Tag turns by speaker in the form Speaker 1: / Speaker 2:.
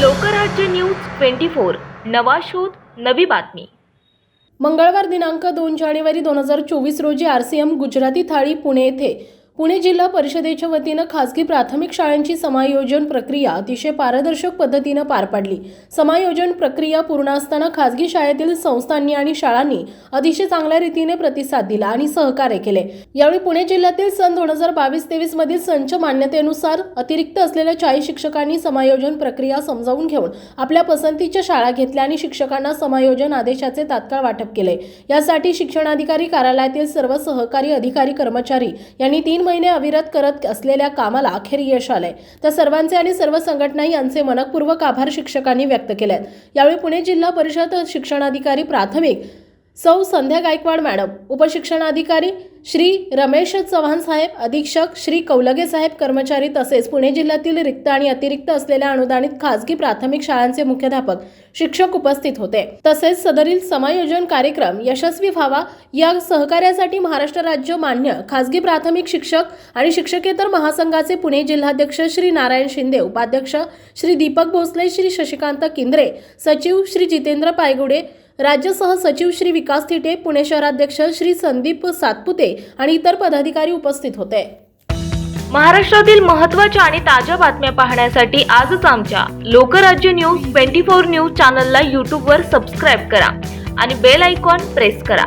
Speaker 1: Lokrajya news twenty four. नवा शोध नवी बातमी.
Speaker 2: मंगळवार दिनांक दोन जानेवारी दोन हजार चोवीस रोजी आर सी एम गुजराती थाळी पुणे येथे पुणे जिल्हा परिषदेच्या वतीनं खासगी प्राथमिक शाळांची समायोजन प्रक्रिया अतिशय पारदर्शक पद्धतीनं पार पाडली. समायोजन प्रक्रिया पूर्ण असताना खासगी शाळेतील संस्थांनी आणि शाळांनी अतिशय चांगल्या रीतीने प्रतिसाद दिला आणि सहकार्य केले. यावेळी पुणे जिल्ह्यातील सन दोन हजार बावीस तेवीस मधील संच मान्यतेनुसार अतिरिक्त असलेल्या चाळीस शिक्षकांनी समायोजन प्रक्रिया समजावून घेऊन आपल्या पसंतीच्या शाळा घेतल्या आणि शिक्षकांना समायोजन आदेशाचे तात्काळ वाटप केले. यासाठी शिक्षणाधिकारी कार्यालयातील सर्व सहकारी अधिकारी कर्मचारी यांनी तीन महिने अविरत करत असलेल्या कामाला अखेर यश आलंय. तर सर्वांचे आणि सर्व संघटना यांचे मनपूर्वक आभार शिक्षकांनी व्यक्त केले आहेत यावेळी पुणे जिल्हा परिषद शिक्षणाधिकारी प्राथमिक सौ संध्या गायकवाड मॅडम उपशिक्षणाधिकारी श्री रमेश चव्हाण साहेब अधीक्षक श्री कौलगे साहेब कर्मचारी तसेच पुणे जिल्ह्यातील रिक्त आणि अतिरिक्त असलेल्या अनुदानित खासगी प्राथमिक शाळांचे मुख्याध्यापक शिक्षक उपस्थित होते. तसेच सदरील समायोजन कार्यक्रम यशस्वी व्हावा या सहकार्यासाठी महाराष्ट्र राज्य मान्य खासगी प्राथमिक शिक्षक आणि शिक्षकेतर महासंघाचे पुणे जिल्हाध्यक्ष श्री नारायण शिंदे उपाध्यक्ष श्री दीपक भोसले श्री शशिकांत किंद्रे सचिव श्री जितेंद्र पायगुडे राज्य सहसचिव श्री विकास थिटे पुणे शहराध्यक्ष श्री संदीप सातपुते आणि इतर पदाधिकारी उपस्थित होते.
Speaker 1: महाराष्ट्रातील महत्त्वाच्या आणि ताज्या बातम्या पाहण्यासाठी आजच आमच्या Lokrajya news twenty four news चॅनलला यूट्यूबवर सबस्क्राईब करा आणि बेल आयकॉन प्रेस करा.